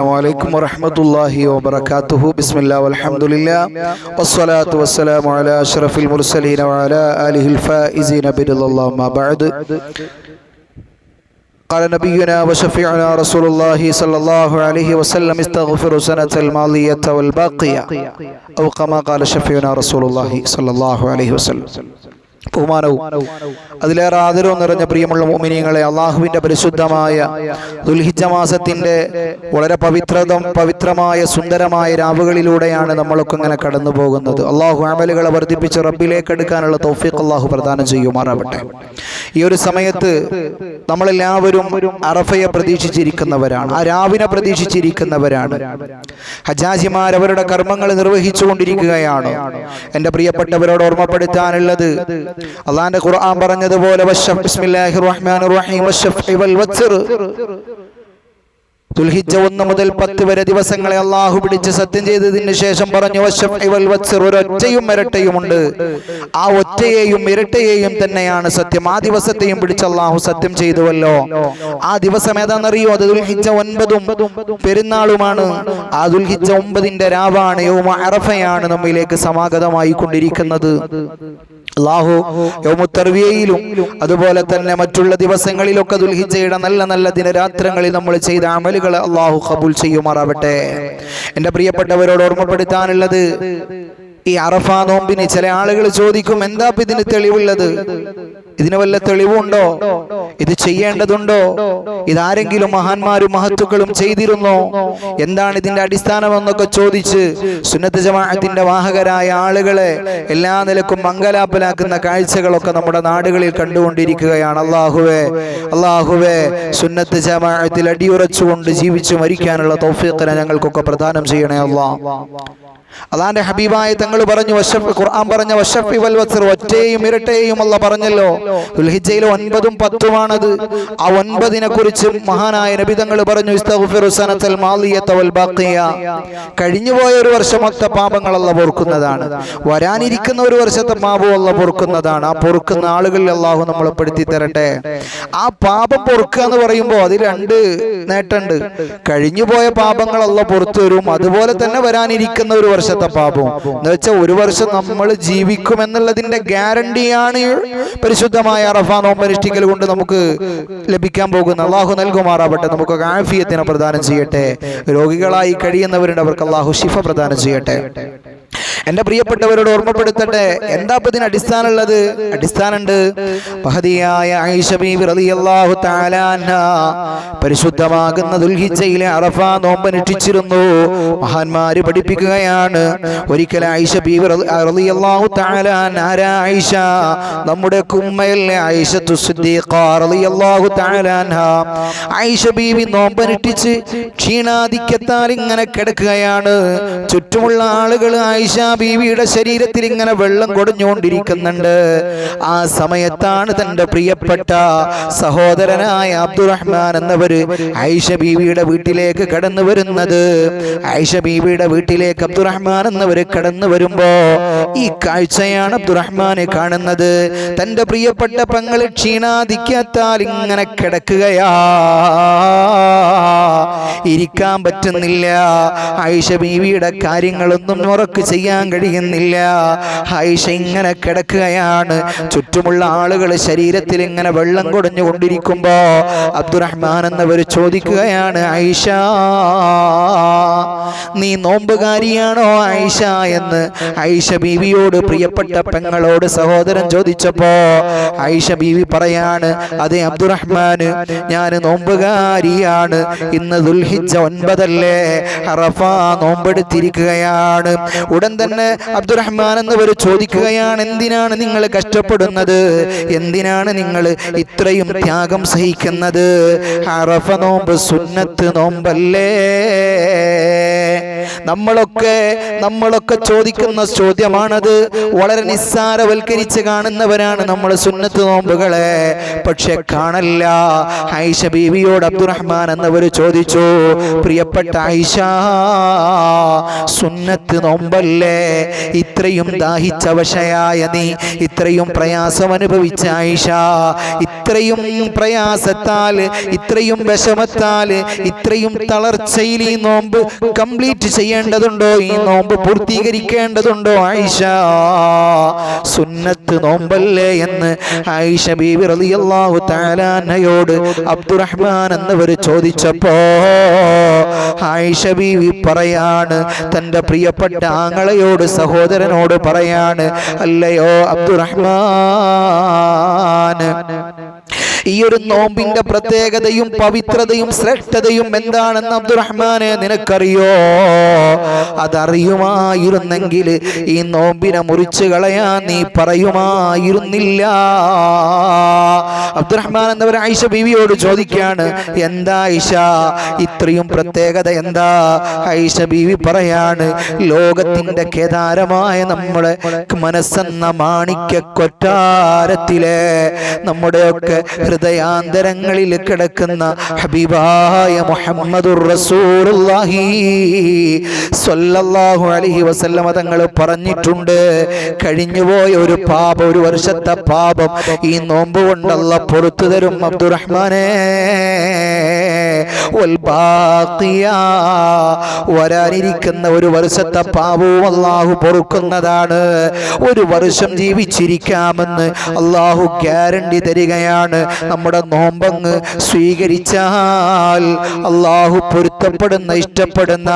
السلام عليكم ورحمة الله وبركاته. بسم الله والحمد لله. والصلاة والسلام على أشرف المرسلين وعلى آله الفائزين بدل الله ما بعد. قال نبينا وشفيعنا رسول الله صلى الله عليه وسلم استغفر سنة المالية والباقية أو كما قال شفيعنا رسول الله صلى الله عليه وسلم. ബഹുമാനവും അതിലേറെ ആദരവും നിറഞ്ഞ പ്രിയമുള്ള മോമിനിയങ്ങളെ അള്ളാഹുവിന്റെ പരിശുദ്ധമായ ദുൽഹിജ മാസത്തിന്റെ വളരെ പവിത്രത പവിത്രമായ സുന്ദരമായ രാവുകളിലൂടെയാണ് നമ്മളൊക്കെ ഇങ്ങനെ കടന്നു പോകുന്നത് അള്ളാഹു അമലുകളെ വർദ്ധിപ്പിച്ച് റബ്ബിലേക്ക് എടുക്കാനുള്ള തൗഫീഖ് അള്ളാഹു പ്രദാനം ചെയ്യുമാറാവട്ടെ. ഈ ഒരു സമയത്ത് നമ്മളെല്ലാവരും അറഫയെ പ്രതീക്ഷിച്ചിരിക്കുന്നവരാണ് ആ രാവിനെ പ്രതീക്ഷിച്ചിരിക്കുന്നവരാണ്. ഹജാജിമാർ അവരുടെ കർമ്മങ്ങൾ നിർവഹിച്ചുകൊണ്ടിരിക്കുകയാണ്. എന്റെ പ്രിയപ്പെട്ടവരോട് ഓർമ്മപ്പെടുത്താനുള്ളത് അള്ളാന്റെ ഖുർആൻ പറഞ്ഞതുപോലെ ദുൽഹിജ്ജ ഒന്ന് മുതൽ പത്ത് വരെ ദിവസങ്ങളെ അള്ളാഹു പിടിച്ച് സത്യം ചെയ്തതിന് ശേഷം പറഞ്ഞു വശം ഇവൽ വത്ർ ഒരൊറ്റയും ഇരട്ടയുമുണ്ട്. ആ ഒറ്റയെയും ഇരട്ടയെയും തന്നെയാണ് സത്യം. ആ ദിവസത്തെയും പിടിച്ച് അള്ളാഹു സത്യം ചെയ്തുവല്ലോ. ആ ദിവസം ഏതാണെന്നറിയോ? അത് ദുൽഹിജ ഒൻപതും പെരുന്നാളുമാണ്. ആ ദുൽഹിജ ഒമ്പതിന്റെ രാവാണ് യൗമ അറഫയാണ് നമ്മിലേക്ക് സമാഗതമായി കൊണ്ടിരിക്കുന്നത്. അള്ളാഹു യൗമുത്തർവിയയിലും അതുപോലെ തന്നെ മറ്റുള്ള ദിവസങ്ങളിലൊക്കെ ദുൽഹിജയുടെ നല്ല നല്ല ദിനരാത്രങ്ങളിൽ നമ്മൾ ചെയ്ത അമലുകൾ അള്ളാഹു കബൂൽ ചെയ്യുമാറാവട്ടെ. എന്റെ പ്രിയപ്പെട്ടവരോട് ഓർമ്മപ്പെടുത്താനുള്ളത് ഈ അറഫ നോമ്പിന് ചില ആളുകൾ ചോദിക്കും എന്താ ഇതിന് തെളിവുള്ളത്? ഇതിന് വല്ല തെളിവുണ്ടോ? ഇത് ചെയ്യേണ്ടതുണ്ടോ? ഇതാരെങ്കിലും മഹാന്മാരും മഹത്തുക്കളും ചെയ്തിരുന്നോ? എന്താണ് ഇതിന്റെ അടിസ്ഥാനമെന്നൊക്കെ ചോദിച്ച് സുന്നത്ത് ജമാഅത്തിന്റെ വാഹകരായ ആളുകളെ എല്ലാ നിലക്കും മംഗലാപ്പലാക്കുന്ന കാഴ്ചകളൊക്കെ നമ്മുടെ നാടുകളിൽ കണ്ടുകൊണ്ടിരിക്കുകയാണ്. അള്ളാഹുവെ അള്ളാഹുവെ സുന്നത്ത് ജമാഅത്തിൽ അടിയുറച്ചുകൊണ്ട് ജീവിച്ചു മരിക്കാനുള്ള തൗഫീഖ് ഞങ്ങൾക്കൊക്കെ പ്രദാനം ചെയ്യണേ അള്ളാ അതാന്റെ ഹബീബായ തങ്ങൾ പറഞ്ഞു വശഫ് ഖുർആൻ പറഞ്ഞ വശഫ് വൽ വസ്ർ ഒറ്റയും ഇരട്ടയും അല്ല പറഞ്ഞല്ലോ. ദുൽഹിജ്ജയിൽ ഒൻപതും പത്തുമാണത്. ആ ഒൻപതിനെ കുറിച്ച് മഹാനായ നബിതങ്ങൾ പറഞ്ഞു കഴിഞ്ഞുപോയ ഒരു വർഷമൊക്കെ പാപങ്ങൾ അല്ല പൊറുക്കുന്നതാണ്. വരാനിരിക്കുന്ന ഒരു വർഷത്തെ പാപവും അല്ല പൊറുക്കുന്നതാണ്. ആ പൊറുക്കുന്ന ആളുകളിൽ അള്ളാഹു നമ്മൾ പെടുത്തി തരട്ടെ. ആ പാപം പൊറുക്കുക എന്ന് പറയുമ്പോൾ അതിൽ രണ്ട് നേട്ടമുണ്ട് കഴിഞ്ഞുപോയ പാപങ്ങൾ അല്ല പുറത്തു വരും അതുപോലെ തന്നെ വരാനിരിക്കുന്ന ഒരു വർഷത്തെ പാപവും. എന്ന് വെച്ചാൽ ഒരു വർഷം നമ്മൾ ജീവിക്കും എന്നുള്ളതിന്റെ ഗ്യാരണ്ടിയാണ് പരിശുദ്ധമായ അറഫ നോമ്പനുഷ്ഠിക്കൽ കൊണ്ട് നമുക്ക് ലഭിക്കാൻ പോകുന്ന അള്ളാഹു നൽകുമാറാവട്ടെ. നമുക്ക് ആഫിയത്തിനെ പ്രദാനം ചെയ്യട്ടെ. രോഗികളായി കഴിയുന്നവരുണ്ട് അവർക്ക് അള്ളാഹു ശിഫ പ്രദാനം ചെയ്യട്ടെ. എന്റെ പ്രിയപ്പെട്ടവരോട് ഓർമ്മപ്പെടുത്തട്ടെ എന്താ ഇപ്പൊ ഇതിന് അടിസ്ഥാനമുള്ളത്? അടിസ്ഥാനമുണ്ട് മഹതിയായ ആയിഷ ബീബി റളിയല്ലാഹു അൻഹ. പരിശുദ്ധമാകുന്ന ദുൽഹിജ്ജയിലെ അറഫ നോമ്പനുഷ്ഠിച്ചിരുന്നു മഹാന്മാര് പഠിപ്പിക്കുകയാണ്. ഒരിക്കൽ ആയിഷ ബീബി റളിയല്ലാഹു തആല അൻഹ. ആരാ ആയിഷ? നമ്മുടെ കുമ്മയിലെ ആയിഷത്തു സിദ്ദീഖ റളിയല്ലാഹു തആല അൻഹ. ആയിഷ ബീവി നോമ്പനുഷ്ഠിച്ച് ക്ഷീണാധിക്യത്താൽ ഇങ്ങനെ കിടക്കുകയാണ്. ചുറ്റുമുള്ള ആളുകൾ ആയിഷ ബീവിയുടെ ശരീരത്തിൽ ഇങ്ങനെ വെള്ളം കൊടുഞ്ഞുകൊണ്ടിരിക്കുന്നുണ്ട്. ആ സമയത്താണ് തന്റെ പ്രിയപ്പെട്ട സഹോദരനായ അബ്ദുറഹ്മാൻ എന്നവര് ഐഷ ബീവിയുടെ വീട്ടിലേക്ക് കടന്നു വരുന്നത്. ഐഷ ബീവിയുടെ വീട്ടിലേക്ക് അബ്ദുറഹ്മാൻ എന്നവര് കടന്നു വരുമ്പോ ഈ കാഴ്ചയാണ് അബ്ദുറഹ്മാനെ കാണുന്നത്. തന്റെ പ്രിയപ്പെട്ട പെങ്ങൾ ക്ഷീണാധിക്യത്താൽ ഇങ്ങനെ കിടക്കുകയാ. ഇരിക്കാൻ പറ്റുന്നില്ല. ഐഷ ബീവിയുടെ കാര്യങ്ങളൊന്നും ഉറക്ക് ചെയ്യാൻ കഴിയുന്നില്ല. ഹൈഷ ഇങ്ങനെ കിടക്കുകയാണ്. ചുറ്റുമുള്ള ആളുകൾ ശരീരത്തിൽ ഇങ്ങനെ വെള്ളം കൊടഞ്ഞു അബ്ദുറഹ്മാൻ എന്നവർ ചോദിക്കുകയാണ് ആയിഷ നീ നോമ്പുകാരിയാണോ ആയിഷ? എന്ന് ആയിഷ ബീവിയോട് പ്രിയപ്പെട്ട പെങ്ങളോട് സഹോദരൻ ചോദിച്ചപ്പോ ആയിഷ ബീവി പറയാണ് അതെ അബ്ദുറഹ്മാൻ ഞാൻ നോമ്പുകാരിയാണ്. ഇന്ന് ദുൽഹിജ ഒൻപതല്ലേ റഫ നോമ്പെടുത്തിരിക്കുകയാണ്. ഉടൻ തന്നെ അബ്ദുറഹ്മാൻ എന്നവർ ചോദിക്കുകയാണ് എന്തിനാണ് നിങ്ങൾ കഷ്ടപ്പെടുന്നത്? എന്തിനാണ് നിങ്ങൾ ഇത്രയും ത്യാഗം സഹിക്കുന്നത്? അറഫ നോമ്പ് സുന്നത്ത് നോമ്പല്ലേ? നമ്മളൊക്കെ നമ്മളൊക്കെ ചോദിക്കുന്ന ചോദ്യമാണത്. വളരെ നിസ്സാരവൽക്കരിച്ച് കാണുന്നവരാണ് നമ്മൾ സുന്നത്ത് നോമ്പുകളെ. പക്ഷെ കാണല്ല. ഐഷ ബീവിയോട് അബ്ദുറഹ്മാൻ എന്നവർ ചോദിച്ചു പ്രിയപ്പെട്ട ഐഷ സുന്നത്ത് നോമ്പല്ലേ? ഇത്രയും ദാഹിച്ചവശയായ നീ ഇത്രയും പ്രയാസം അനുഭവിച്ച ഐഷ ഇത്രയും പ്രയാസത്താൽ ഇത്രയും വിഷമത്താൽ ഇത്രയും തളർച്ചയിൽ ഈ നോമ്പ് കംപ്ലീറ്റ് ചെയ്യേണ്ടതുണ്ടോ ഈ നോമ്പ് പൂർത്തീകരിക്കേണ്ടതുണ്ടോ? ആയിഷ സുന്നത്ത് നോമ്പല്ലേ എന്ന് ആയിഷ ബീവി റളിയല്ലാഹു താലാനയോട് അബ്ദുറഹ്മാൻ എന്നവർ ചോദിച്ചപ്പോ ആയിഷ ബീവി പറയാണ് തന്റെ പ്രിയപ്പെട്ട ആങ്ങളയോട് സഹോദരനോട് പറയാണ് അല്ലയോ അബ്ദുറഹ്മാൻ ഈ ഒരു നോമ്പിന്റെ പ്രത്യേകതയും പവിത്രതയും ശ്രേഷ്ഠതയും എന്താണെന്ന് അബ്ദുറഹ്മാനെ നിനക്കറിയോ? അതറിയുമായിരുന്നെങ്കിൽ ഈ നോമ്പിനെ മുറിച്ചു കളയാൻ നീ പറയുമായിരുന്നില്ല. അബ്ദുറഹ്മാൻ എന്നവർ ആയിഷ ബീവിയോട് ചോദിക്കാണ് എന്താ ഐഷ ഇത്രയും പ്രത്യേകത എന്താ? ഐഷ ബീവി പറയാണ് ലോകത്തിന്റെ കേദാരമായ നമ്മുടെ മനസ്സെന്ന മാണിക്യ കൊട്ടാരത്തിലെ നമ്മുടെയൊക്കെ ഹൃദയാന്തരങ്ങളിൽ കിടക്കുന്ന ഹബീബായ മുഹമ്മദുർ റസൂലുള്ളാഹി സ്വല്ലല്ലാഹു അലൈഹി വസല്ലമ തങ്ങൾ പറഞ്ഞിട്ടുണ്ട്. കഴിഞ്ഞുപോയ ഒരു പാപം ഒരു വർഷത്തെ പാപം ഈ നോമ്പ് കൊണ്ടല്ല പുറത്തു തരും അബ്ദുറഹ്മാനെ. വരാനിരിക്കുന്ന ഒരു വർഷത്തെ പാപവും അള്ളാഹു പൊറുക്കുന്നതാണ്. ഒരു വർഷം ജീവിച്ചിരിക്കാമെന്ന് അള്ളാഹു ഗ്യാരണ്ടി തരികയാണ്. നമ്മുടെ നോമ്പങ്ങ് സ്വീകരിച്ചാൽ അള്ളാഹു പൊരുത്തപ്പെടുന്ന ഇഷ്ടപ്പെടുന്ന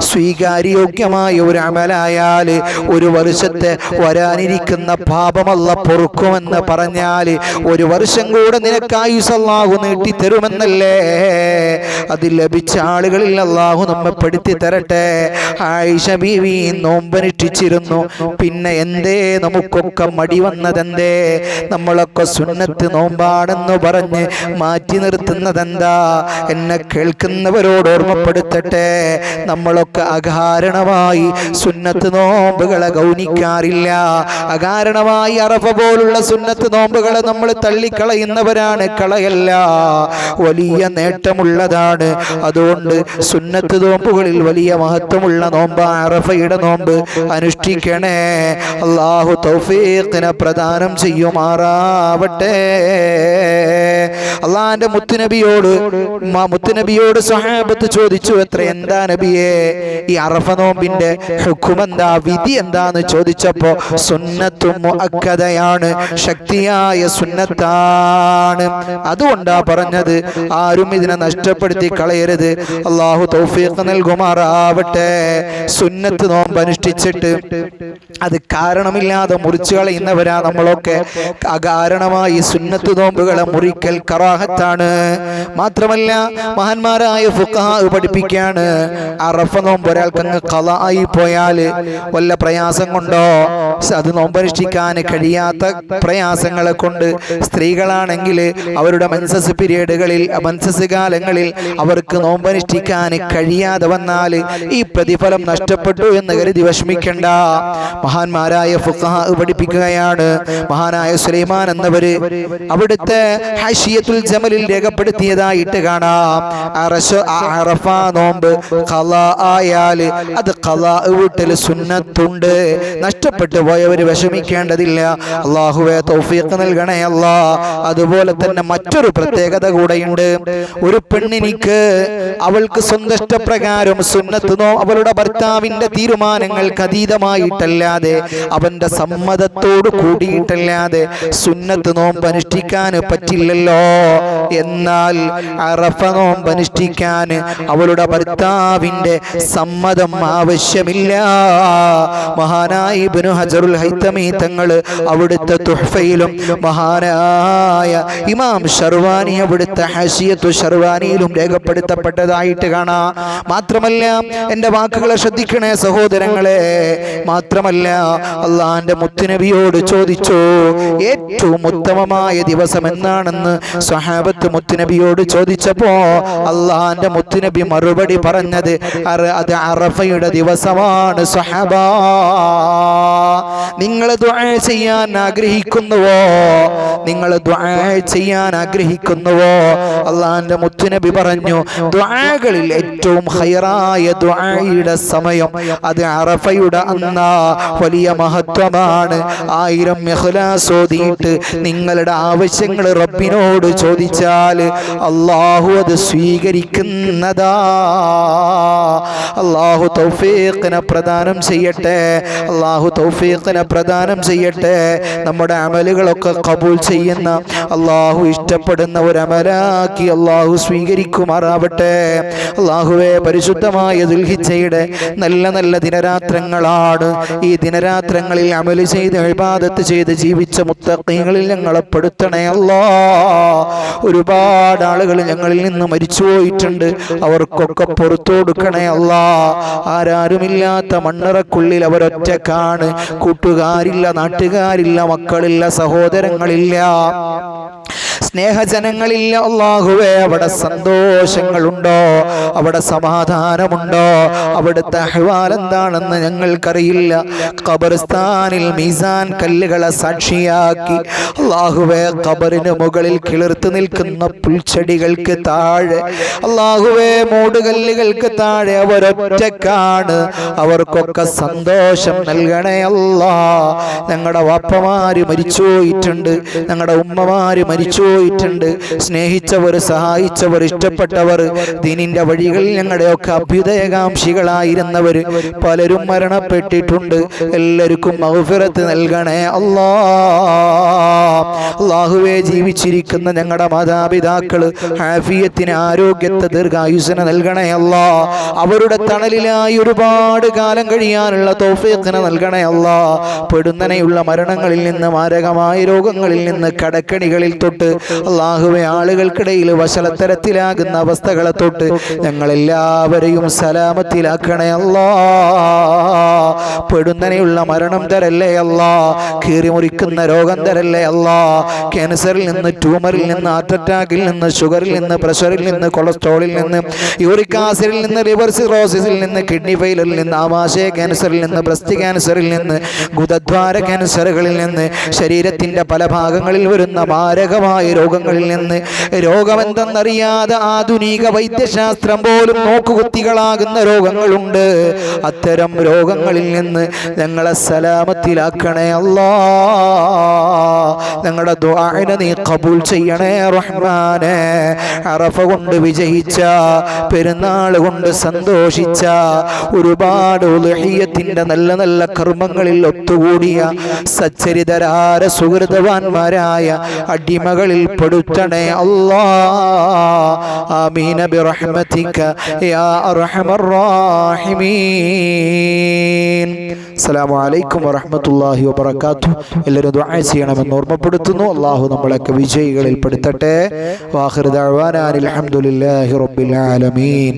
സ്വീകാര്യോഗ്യമായ ഒരു അമലായാൽ ഒരു വർഷത്തെ വരാനിരിക്കുന്ന പാപമല്ല പൊറുക്കുമെന്ന് പറഞ്ഞാൽ ഒരു വർഷം കൂടെ നിനക്ക് ആയുസ് അള്ളാഹു നീട്ടിത്തരുമെന്നല്ലേ? അത് ലഭിച്ച ആളുകളിൽ അള്ളാഹു നമ്മെ പെടുത്തി തരട്ടെ. ആയിഷ ബീവി നോമ്പനുഷ്ഠിച്ചിരുന്നു. പിന്നെ എന്തേ? നമുക്കൊക്കെ മടി വന്നതെന്തേ? നമ്മളൊക്കെ സുന്നത്ത് നോമ്പാണെന്ന് പറഞ്ഞ് മാറ്റി നിർത്തുന്നതെന്താ? എന്നെ കേൾക്കുന്നവരോട് ഓർമ്മപ്പെടുത്തട്ടെ. നമ്മളൊക്കെ അകാരണമായി സുന്നത്ത് നോമ്പുകളെ ഗൗനിക്കാറില്ല. അകാരണമായി അറഫ പോലുള്ള സുന്നത്ത് നോമ്പുകളെ നമ്മൾ തള്ളിക്കളയുന്നവരാണ് കളയല്ല. വലിയ നേട്ടമുള്ളതാണ്. അതുകൊണ്ട് സുന്നത്ത് നോമ്പുകളിൽ വലിയ മഹത്വമുള്ള നോമ്പ് അറഫയുടെ നോമ്പ് അനുഷ്ഠിക്കണേ. അള്ളാഹു തൗഫീഖിനെ പ്രദാനം ചെയ്യുമാറാവട്ടെ. അള്ളാന്റെ മുത്തുനബിയോട് മുത്തുനബിയോട് സഹാബത്ത് ചോദിച്ചു എത്ര എന്താ നബിയെ? ഈ അറഫ നോമ്പിന്റെ ഹുക്കുമെന്താ? വിധി എന്താന്ന് ചോദിച്ചപ്പോ സുന്നത്തും മുഅക്കദയാണ് ശക്തിയായ സുന്നത്താണ്. അതുകൊണ്ടാ പറഞ്ഞത് ആരും ഇതിനെ നഷ്ടപ്പെടുത്തി കളയരുത്. അള്ളാഹു തൗഫീഖ് നൽകുമാറാവട്ടെ. സുന്നത്ത് നോമ്പ് അനുഷ്ഠിച്ചിട്ട് അത് കാരണമില്ലാതെ മുറിച്ചു കളയുന്നവരാ നമ്മളൊക്കെ. അകാരണമായി സുന്നത്ത് നോമ്പുകളെ മുറിക്കൽ കറാഹത്താണ്. മാത്രമല്ല മഹാന്മാരായ ഫുഖഹാ പഠിപ്പിക്കുകയാണ്. അറഫ നോമ്പ് ഒരാൾക്ക് അങ്ങ് കല ആയി പോയാൽ വല്ല പ്രയാസം കൊണ്ടോ? അത് നോമ്പനുഷ്ഠിക്കാൻ കഴിയാത്ത പ്രയാസങ്ങളെ കൊണ്ട് സ്ത്രീകളാണെങ്കിൽ അവരുടെ മൻസസ് പീരീഡുകളിൽ മൻസസ് കാലങ്ങളിൽ അവർക്ക് നോമ്പനുഷ്ഠിക്കാൻ കഴിയാതെ വന്നാൽ ഈ പ്രതിഫലം നഷ്ടപ്പെട്ടു എന്ന് കരുതി വിഷമിക്കണ്ട. മഹാന്മാരായ ഫുഖഹാ പഠിപ്പിക്കുകയാണ്. മഹാനായ സുലൈമാൻ എന്നവര് അവിടുത്തെ ഹഷിയത്തുൽ ജമലിൽ രേഖപ്പെടുത്തിയതായിട്ട് കാണാം. അറഫ നോമ്പ് ആയാൽ അത് വീട്ടിൽ സുന്നത്തുണ്ട്. നഷ്ടപ്പെട്ടു പോയവർ വിഷമിക്കേണ്ടതില്ല. അള്ളാഹുവെ തൗഫീഖ് നൽകണേ അല്ലാ. അതുപോലെ തന്നെ മറ്റൊരു പ്രത്യേകത കൂടെയുണ്ട്. ഒരു പെണ്ണിനിക്ക് അവൾക്ക് സ്വന്തം ഇഷ്ടപ്രകാരം സുന്നത്ത് നോ അവളുടെ ഭർത്താവിന്റെ തീരുമാനങ്ങൾക്ക് അതീതമായിട്ടല്ലാതെ അവന്റെ സമ്മതത്തോട് കൂടിയിട്ടല്ലാതെ സുന്നത്ത് നോമ്പ് അനുഷ്ഠിക്കാൻ പറ്റില്ലല്ലോ എന്നാൽ അറഫ നോമ്പ് അനുഷ്ഠിക്കാൻ അവളുടെ ഭർത്താവിന്റെ സമ്മതം ആവശ്യമില്ല. മഹാനായി ഇബ്നു ഹജറുൽ ഹൈത്തമി തങ്ങൾ അവിടുത്തെ തുഹഫയിലും മഹാനായ ഇമാം ഷർവാനി അവിടുത്തെ ഹഷിയത്തു ഷർവാനിയിലും രേഖപ്പെടുത്തപ്പെട്ടതായിട്ട് കാണാം. മാത്രമല്ല എന്റെ വാക്കുകളെ ശ്രദ്ധിക്കണേ സഹോദരങ്ങളെ. മാത്രമല്ല അള്ളാന്റെ മുത്തുനബിയോട് ചോദിച്ചു ഏറ്റവും ഉത്തമമായ ദിവസം എന്നാണ് എന്നാണെന്ന് സ്വഹാബത്ത് മുത്തുനബിയോട് ചോദിച്ചപ്പോ അള്ളാഹാന്റെ മുത്തുനബി മറുപടി പറഞ്ഞത് "അറ- അത് അറഫയുടെ ദിവസമാണ് സ്വഹാബ. നിങ്ങൾ ചെയ്യാൻ ആഗ്രഹിക്കുന്നുവോ? നിങ്ങൾ ചെയ്യാൻ ആഗ്രഹിക്കുന്നുവോ? അള്ളാഹാന്റെ മുത്തുനബി പറഞ്ഞു ദ്വാകളിൽ ഏറ്റവും ഹൈറായ ദുആയുടെ സമയം അത് അറഫയുടെ അന്ന. വലിയ മഹത്വമാണ്. ആയിരം ഇഖ്ലാസ് ഓതിയിട്ട് നിങ്ങളുടെ ആവശ്യങ്ങൾ റബ്ബിനോട് ചോദിച്ചാൽ അള്ളാഹു അത് സ്വീകരിക്കുന്നതാ. അള്ളാഹു തൗഫീഖിനെ പ്രദാനം ചെയ്യട്ടെ. അള്ളാഹു തൗഫീഖിനെ പ്രദാനം ചെയ്യട്ടെ. നമ്മുടെ അമലുകളൊക്കെ കബൂൽ ചെയ്യുന്ന അള്ളാഹു ഇഷ്ടപ്പെടുന്ന ഒരു അമലാക്കി അള്ളാഹു സ്വീകരിക്കുമാറാവട്ടെ. അള്ളാഹുവെ പരിശുദ്ധമായ ദുൽഹിച്ചയുടെ നല്ല നല്ല ദിനരാത്രങ്ങളാണ്. ഈ ദിനരാത്രങ്ങളിൽ അമൽ ചെയ്ത് ഇബാദത്ത് ചെയ്ത് ജീവിച്ച മുത്തങ്ങളിൽ ഞങ്ങളെ പെടുത്തണേ അല്ലാ. ഒരുപാട് ആളുകൾ ഞങ്ങളിൽ നിന്ന് മരിച്ചുപോയിട്ടുണ്ട് അവർക്കൊക്കെ പുറത്തു കൊടുക്കണേ അല്ലാ. ആരാരുമില്ലാത്ത മണ്ണറക്കുള്ളിൽ അവരൊറ്റക്കാണ്. കൂട്ടുകാരില്ല നാട്ടുകാരില്ല മക്കളില്ല സഹോദരങ്ങളില്ല. സ്നേഹജനങ്ങളില്ല അള്ളാഹുവേ അവിടെ സന്തോഷങ്ങളുണ്ടോ? അവിടെ സമാധാനമുണ്ടോ? അവിടുത്തെ അഹ്വാൽ എന്താണെന്ന് ഞങ്ങൾക്കറിയില്ല. ഖബർസ്ഥാനിൽ മീസാൻ കല്ലുകളെ സാക്ഷിയാക്കി അള്ളാഹുവേ ഖബറിന് മുകളിൽ കിളിർത്ത് നിൽക്കുന്ന പുൽച്ചെടികൾക്ക് താഴെ അള്ളാഹുവേ മൂടുകല്ലുകൾക്ക് താഴെ അവരൊറ്റക്കാണ് അവർക്കൊക്കെ സന്തോഷം നൽകണേ അല്ലാ. ഞങ്ങളുടെ വാപ്പമാര് മരിച്ചു പോയിട്ടുണ്ട്. ഞങ്ങളുടെ ഉമ്മമാര് മരിച്ചുപോയിട്ടുണ്ട് സ്നേഹിച്ചവർ സഹായിച്ചവർ ഇഷ്ടപ്പെട്ടവർ ദീനിന്റെ വഴികളിൽ ഞങ്ങളുടെയൊക്കെ അഭ്യുദയകാംക്ഷികളായിരുന്നവർ പലരും മരണപ്പെട്ടിട്ടുണ്ട്. എല്ലാവർക്കും മൗഫിറത്ത് നൽകണേ അല്ലാ. അള്ളാഹുവെ ജീവിച്ചിരിക്കുന്ന ഞങ്ങളുടെ മാതാപിതാക്കൾ ഹാഫിയത്തിന് ആരോഗ്യത്തെ ദീർഘായുസന നൽകണേ അല്ലാ. അവരുടെ തണലിലായി ഒരുപാട് കാലം കഴിയാനുള്ള തോഫിയത്തിന് നൽകണേ അല്ലാ. പെടുന്നനെയുള്ള മരണങ്ങളിൽ നിന്ന് മാരകമായ രോഗങ്ങളിൽ നിന്ന് കടക്കണികളിൽ തൊട്ട് അള്ളാഹുവെ ആളുകൾക്കിടയിൽ വശലത്തരത്തിലാകുന്ന അവസ്ഥകളെ തൊട്ട് ഞങ്ങളെല്ലാവരെയും സലാമത്തിലാക്കണേ അല്ലാ. പെടുന്നനെയുള്ള മരണം തരല്ലേ അല്ല? കീറി മുറിക്കുന്ന രോഗം തരല്ലേ അല്ല? ക്യാൻസറിൽ നിന്ന് ട്യൂമറിൽ നിന്ന് ഹാർട്ട് അറ്റാക്കിൽ നിന്ന് ഷുഗറിൽ നിന്ന് പ്രഷറിൽ നിന്ന് കൊളസ്ട്രോളിൽ നിന്ന് യൂറിക് ആസിഡിൽ നിന്ന് ലിവർ സിറോസിസിൽ നിന്ന് കിഡ്നി ഫെയിലിൽ നിന്ന് ആമാശയ ക്യാൻസറിൽ നിന്ന് ബ്രസ്റ്റ് ക്യാൻസറിൽ നിന്ന് ഗുദദ്വാര ക്യാൻസറുകളിൽ നിന്ന് ശരീരത്തിന്റെ പല ഭാഗങ്ങളിൽ വരുന്ന മാരകമായ രോഗങ്ങളിൽ നിന്ന് രോഗമെന്തെന്നറിയാതെ ആധുനിക വൈദ്യശാസ്ത്രം പോലും നോക്കുകുത്തികളാകുന്ന രോഗങ്ങളുണ്ട്. അത്തരം രോഗങ്ങളിൽ നിന്ന് ഞങ്ങളെ സലാമത്തിലാക്കണേ അല്ലാ. ഞങ്ങളുടെ ദ്വാരന നീ കബൂൽ ചെയ്യണേ റഹ്മാനെ. അറഫ കൊണ്ട് വിജയിച്ച പെരുന്നാൾ കൊണ്ട് സന്തോഷിച്ച ഒരുപാട് ഉദഹീയത്തിന്റെ നല്ല നല്ല കർമ്മങ്ങളിൽ ഒത്തുകൂടിയ സച്ചരിതരാര സുഹൃതവാന്മാരായ അടിമകളിൽ പെടുത്തണേ അല്ലാ. ആമീന ബിറഹ്മതിക യാ അർഹമർ റാഹിമീൻ. അസ്സലാമു അലൈക്കും വറഹ്മത്തുള്ളാഹി വബറകാതുഹു. എല്ലാവരും ദുആ ചെയ്യണമെന്ന് ഓർമ്മപ്പെടുത്തുന്നു. അള്ളാഹു നമ്മളൊക്കെ വിജയികളിൽ പെടുത്തട്ടെ വാഹിർ ദഅവാന അൽഹംദുലില്ലാഹി റബ്ബിൽ ആലമീൻ.